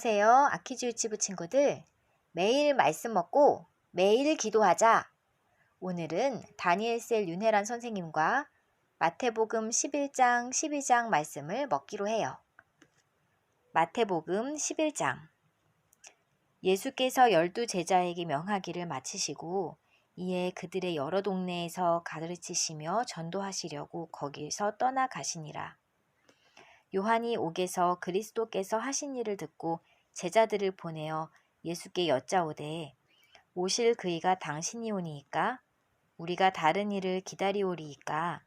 안녕하세요. 아키즈 유치부 친구들. 매일 말씀 먹고 매일 기도하자. 오늘은 다니엘셀 윤혜란 선생님과 마태복음 11장 12장 말씀을 먹기로 해요. 마태복음 11장 예수께서 열두 제자에게 명하기를 마치시고 이에 그들의 여러 동네에서 가르치시며 전도하시려고 거기서 떠나가시니라. 요한이 옥에서 그리스도께서 하신 일을 듣고 제자들을 보내어 예수께 여짜오되 오실 그이가 당신이 오니이까 우리가 다른 일을 기다리오리이까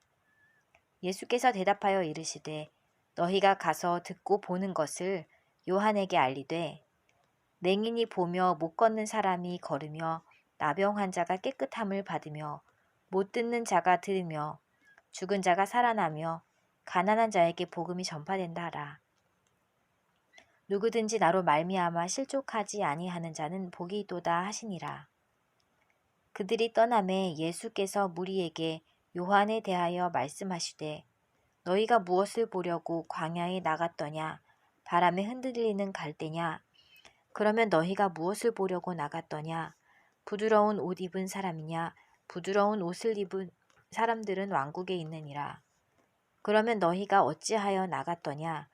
예수께서 대답하여 이르시되 너희가 가서 듣고 보는 것을 요한에게 알리되 맹인이 보며 못 걷는 사람이 걸으며 나병 환자가 깨끗함을 받으며 못 듣는 자가 들으며 죽은 자가 살아나며 가난한 자에게 복음이 전파된다 하라. 누구든지 나로 말미암아 실족하지 아니하는 자는 복이 있도다 하시니라. 그들이 떠남에 예수께서 무리에게 요한에 대하여 말씀하시되 너희가 무엇을 보려고 광야에 나갔더냐? 바람에 흔들리는 갈대냐? 그러면 너희가 무엇을 보려고 나갔더냐? 부드러운 옷 입은 사람이냐? 부드러운 옷을 입은 사람들은 왕국에 있느니라. 그러면 너희가 어찌하여 나갔더냐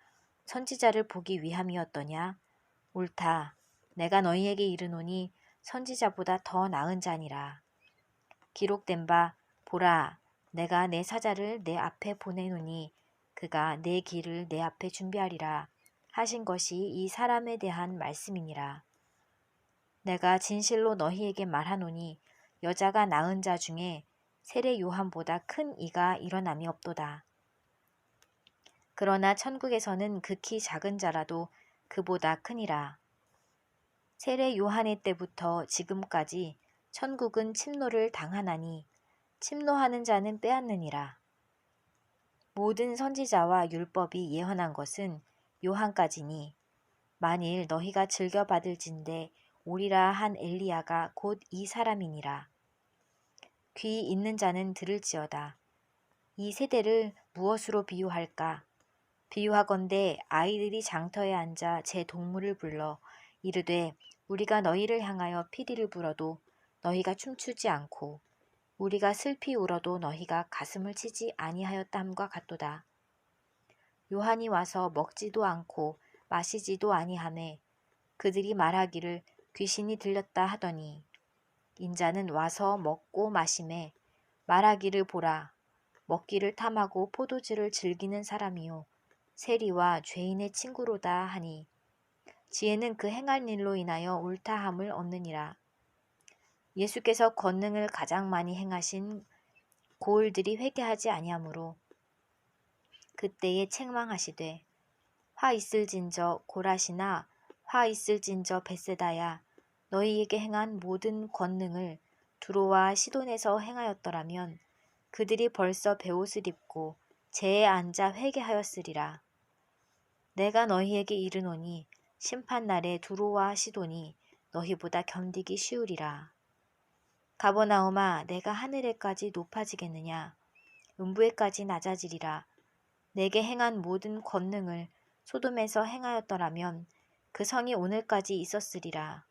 선지자를 보기 위함이었더냐 옳다 내가 너희에게 이르노니 선지자보다 더 나은 자니라 기록된 바 보라 내가 내 사자를 내 앞에 보내노니 그가 내 길을 내 앞에 준비하리라 하신 것이 이 사람에 대한 말씀이니라. 내가 진실로 너희에게 말하노니 여자가 낳은 자 중에 세례 요한보다 큰 이가 일어남이 없도다. 그러나 천국에서는 극히 작은 자라도 그보다 크니라. 세례 요한의 때부터 지금까지 천국은 침노를 당하나니 침노하는 자는 빼앗느니라. 모든 선지자와 율법이 예언한 것은 요한까지니 만일 너희가 즐겨 받을진대 오리라 한 엘리야가 곧 이 사람이니라. 귀 있는 자는 들을지어다. 이 세대를 무엇으로 비유할까? 비유하건대 아이들이 장터에 앉아 제 동물을 불러 이르되 우리가 너희를 향하여 피리를 불어도 너희가 춤추지 않고 우리가 슬피 울어도 너희가 가슴을 치지 아니하였다 함과 같도다. 요한이 와서 먹지도 않고 마시지도 아니하매 그들이 말하기를 귀신이 들렸다 하더니 인자는 와서 먹고 마심에 말하기를 보라 먹기를 탐하고 포도주를 즐기는 사람이요 세리와 죄인의 친구로다 하니 지혜는 그 행할 일로 인하여 옳다함을 얻느니라. 예수께서 권능을 가장 많이 행하신 고을들이 회개하지 아니하므로 그때에 책망하시되 화 있을진저 고라시나 화 있을진저 베세다야 너희에게 행한 모든 권능을 두로와 시돈에서 행하였더라면 그들이 벌써 베옷을 입고 재에 앉아 회개하였으리라. 내가 너희에게 이르노니 심판날에 두로와 시돈이 너희보다 견디기 쉬우리라. 가버나움아 내가 하늘에까지 높아지겠느냐 음부에까지 낮아지리라. 내게 행한 모든 권능을 소돔에서 행하였더라면 그 성이 오늘까지 있었으리라.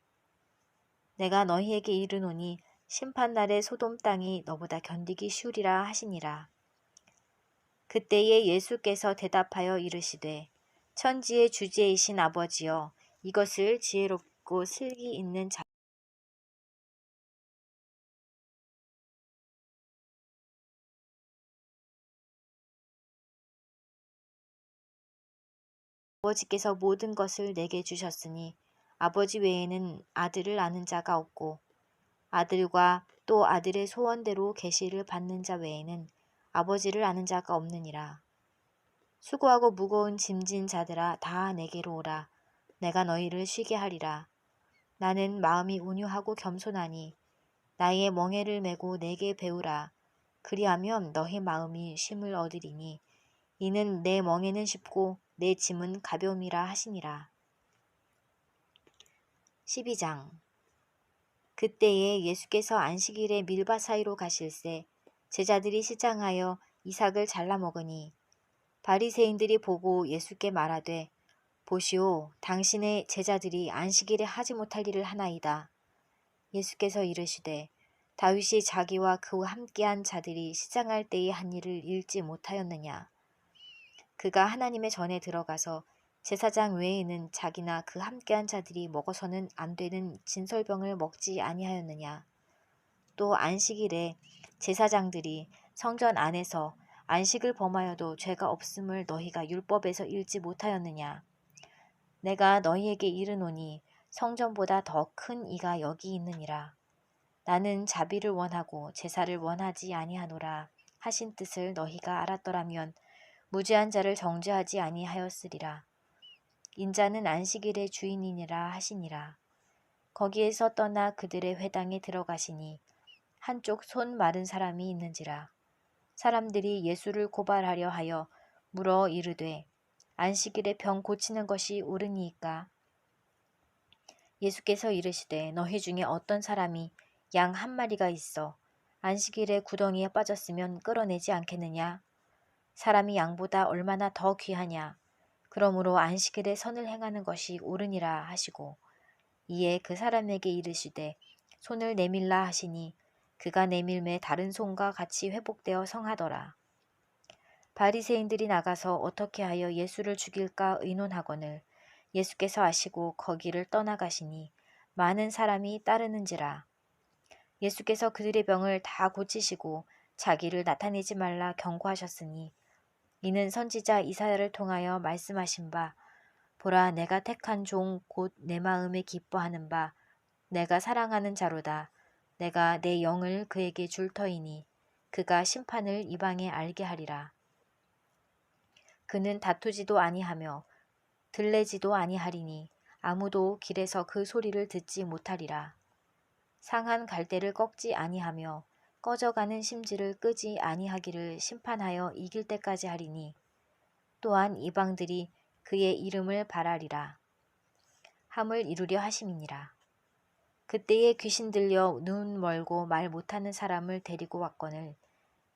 내가 너희에게 이르노니 심판날에 소돔 땅이 너보다 견디기 쉬우리라 하시니라. 그때에 예수께서 대답하여 이르시되 천지의 주제이신 아버지여 이것을 지혜롭고 슬기 있는 자 아버지께서 모든 것을 내게 주셨으니 아버지 외에는 아들을 아는 자가 없고 아들과 또 아들의 소원대로 계시를 받는 자 외에는 아버지를 아는 자가 없느니라. 수고하고 무거운 짐진 자들아 다 내게로 오라. 내가 너희를 쉬게 하리라. 나는 마음이 온유하고 겸손하니 나의 멍에를 메고 내게 배우라. 그리하면 너희 마음이 쉼을 얻으리니 이는 내 멍에는 쉽고 내 짐은 가벼움이라 하시니라. 12장 그때에 예수께서 안식일에 밀바 사이로 가실새 제자들이 시장하여 이삭을 잘라 먹으니 바리새인들이 보고 예수께 말하되 보시오, 당신의 제자들이 안식일에 하지 못할 일을 하나이다. 예수께서 이르시되 다윗이 자기와 그와 함께한 자들이 시장할 때의 한 일을 읽지 못하였느냐. 그가 하나님의 전에 들어가서 제사장 외에는 자기나 그 함께한 자들이 먹어서는 안 되는 진설병을 먹지 아니하였느냐. 또 안식일에 제사장들이 성전 안에서 안식을 범하여도 죄가 없음을 너희가 율법에서 읽지 못하였느냐. 내가 너희에게 이르노니 성전보다 더 큰 이가 여기 있느니라. 나는 자비를 원하고 제사를 원하지 아니하노라 하신 뜻을 너희가 알았더라면 무죄한 자를 정죄하지 아니하였으리라. 인자는 안식일의 주인이니라 하시니라. 거기에서 떠나 그들의 회당에 들어가시니 한쪽 손 마른 사람이 있는지라. 사람들이 예수를 고발하려 하여 물어 이르되 안식일에 병 고치는 것이 옳으니이까? 예수께서 이르시되 너희 중에 어떤 사람이 양 한 마리가 있어 안식일에 구덩이에 빠졌으면 끌어내지 않겠느냐? 사람이 양보다 얼마나 더 귀하냐? 그러므로 안식일에 선을 행하는 것이 옳으니라 하시고 이에 그 사람에게 이르시되 손을 내밀라 하시니 그가 내밀매 다른 손과 같이 회복되어 성하더라. 바리새인들이 나가서 어떻게 하여 예수를 죽일까 의논하거늘 예수께서 아시고 거기를 떠나가시니 많은 사람이 따르는지라. 예수께서 그들의 병을 다 고치시고 자기를 나타내지 말라 경고하셨으니 이는 선지자 이사야를 통하여 말씀하신 바 보라 내가 택한 종 곧 내 마음에 기뻐하는 바 내가 사랑하는 자로다 내가 내 영을 그에게 줄 터이니 그가 심판을 이방에 알게 하리라 그는 다투지도 아니하며 들레지도 아니하리니 아무도 길에서 그 소리를 듣지 못하리라. 상한 갈대를 꺾지 아니하며 꺼져가는 심지를 끄지 아니하기를 심판하여 이길 때까지 하리니 또한 이방들이 그의 이름을 바라리라. 함을 이루려 하심이니라. 그때에 귀신 들려 눈 멀고 말 못하는 사람을 데리고 왔거늘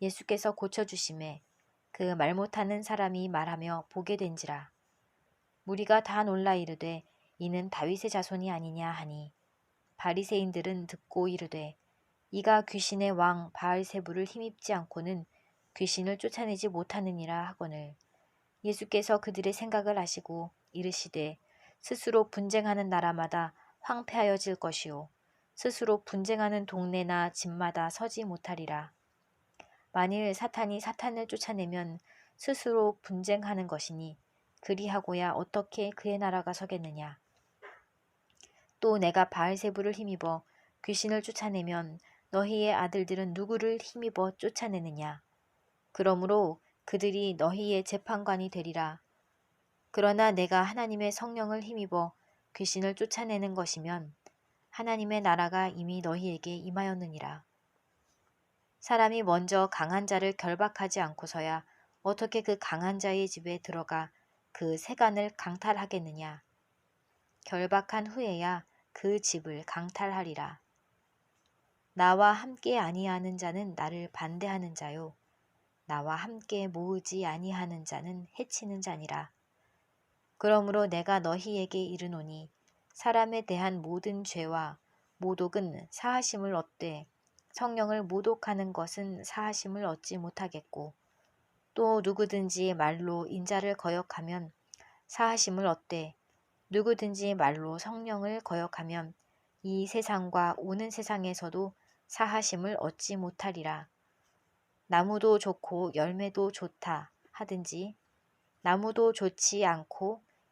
예수께서 고쳐주심에 그 말 못하는 사람이 말하며 보게 된지라. 무리가 다 놀라 이르되 이는 다윗의 자손이 아니냐 하니 바리새인들은 듣고 이르되 이가 귀신의 왕 바알세부를 힘입지 않고는 귀신을 쫓아내지 못하느니라 하거늘 예수께서 그들의 생각을 아시고 이르시되 스스로 분쟁하는 나라마다 황폐하여질 것이요 스스로 분쟁하는 동네나 집마다 서지 못하리라 만일 사탄이 사탄을 쫓아내면 스스로 분쟁하는 것이니 그리하고야 어떻게 그의 나라가 서겠느냐. 또 내가 바알세부를 힘입어 귀신을 쫓아내면 너희의 아들들은 누구를 힘입어 쫓아내느냐. 그러므로 그들이 너희의 재판관이 되리라. 그러나 내가 하나님의 성령을 힘입어 귀신을 쫓아내는 것이면 하나님의 나라가 이미 너희에게 임하였느니라. 사람이 먼저 강한 자를 결박하지 않고서야 어떻게 그 강한 자의 집에 들어가 그 세간을 강탈하겠느냐. 결박한 후에야 그 집을 강탈하리라. 나와 함께 아니하는 자는 나를 반대하는 자요. 나와 함께 모으지 아니하는 자는 해치는 자니라. 그러므로 내가 너희에게 이르노니 사람에 대한 모든 죄와 모독은 사하심을 얻되 성령을 모독하는 것은 사하심을 얻지 못하겠고 또 누구든지 말로 인자를 거역하면 사하심을 얻되 누구든지 말로 성령을 거역하면 이 세상과 오는 세상에서도 사하심을 얻지 못하리라. 나무도 좋고 열매도 좋다 하든지 나무도 좋지 않고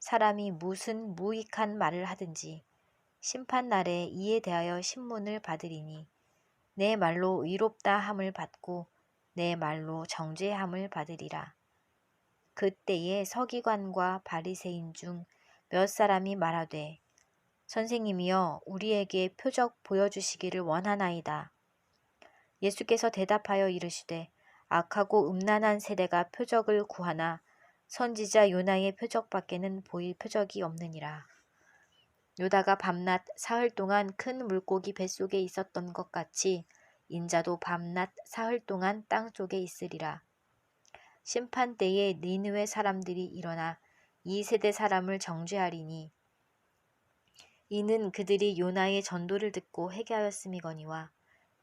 사람이 무슨 무익한 말을 하든지 심판날에 이에 대하여 신문을 받으리니 내 말로 의롭다 함을 받고 내 말로 정죄함을 받으리라. 그때에 서기관과 바리새인 중 몇 사람이 말하되 선생님이여 우리에게 표적 보여주시기를 원하나이다. 예수께서 대답하여 이르시되 악하고 음란한 세대가 표적을 구하나 선지자 요나의 표적밖에는 보일 표적이 없느니라. 요다가 밤낮 사흘 동안 큰 물고기 뱃속에 있었던 것 같이 인자도 밤낮 사흘 동안 땅 속에 있으리라. 심판 때에 니느웨 사람들이 일어나 이 세대 사람을 정죄하리니 이는 그들이 요나의 전도를 듣고 회개하였음이거니와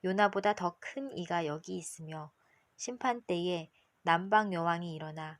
요나보다 더 큰 이가 여기 있으며 심판 때에 남방 여왕이 일어나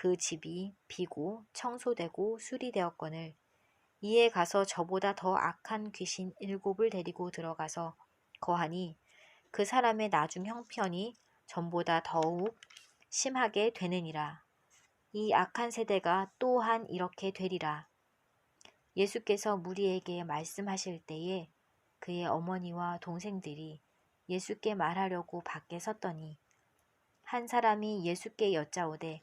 그 집이 비고 청소되고 수리되었거늘 이에 가서 저보다 더 악한 귀신 일곱을 데리고 들어가서 거하니 그 사람의 나중 형편이 전보다 더욱 심하게 되느니라. 이 악한 세대가 또한 이렇게 되리라. 예수께서 무리에게 말씀하실 때에 그의 어머니와 동생들이 예수께 말하려고 밖에 섰더니 한 사람이 예수께 여짜오되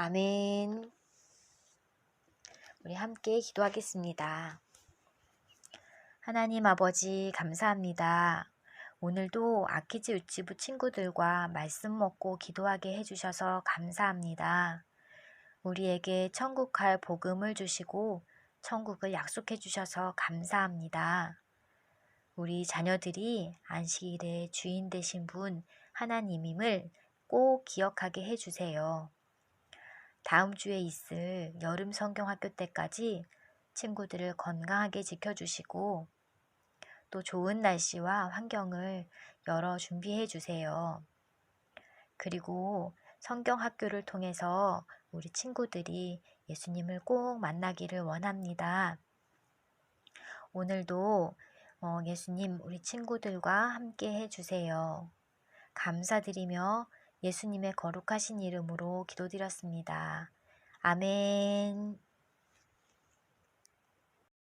아멘. 우리 함께 기도하겠습니다. 하나님 아버지 감사합니다. 오늘도 아키즈 유치부 친구들과 말씀 먹고 기도하게 해주셔서 감사합니다. 우리에게 천국 갈 복음을 주시고 천국을 약속해 주셔서 감사합니다. 우리 자녀들이 안식일의 주인 되신 분 하나님임을 꼭 기억하게 해주세요. 다음 주에 있을 여름 성경학교 때까지 친구들을 건강하게 지켜주시고 또 좋은 날씨와 환경을 열어 준비해 주세요. 그리고 성경학교를 통해서 우리 친구들이 예수님을 꼭 만나기를 원합니다. 오늘도 어, 예수님, 우리 친구들과 함께 해주세요. 감사드리며 예수님의 거룩하신 이름으로 기도드렸습니다. 아멘.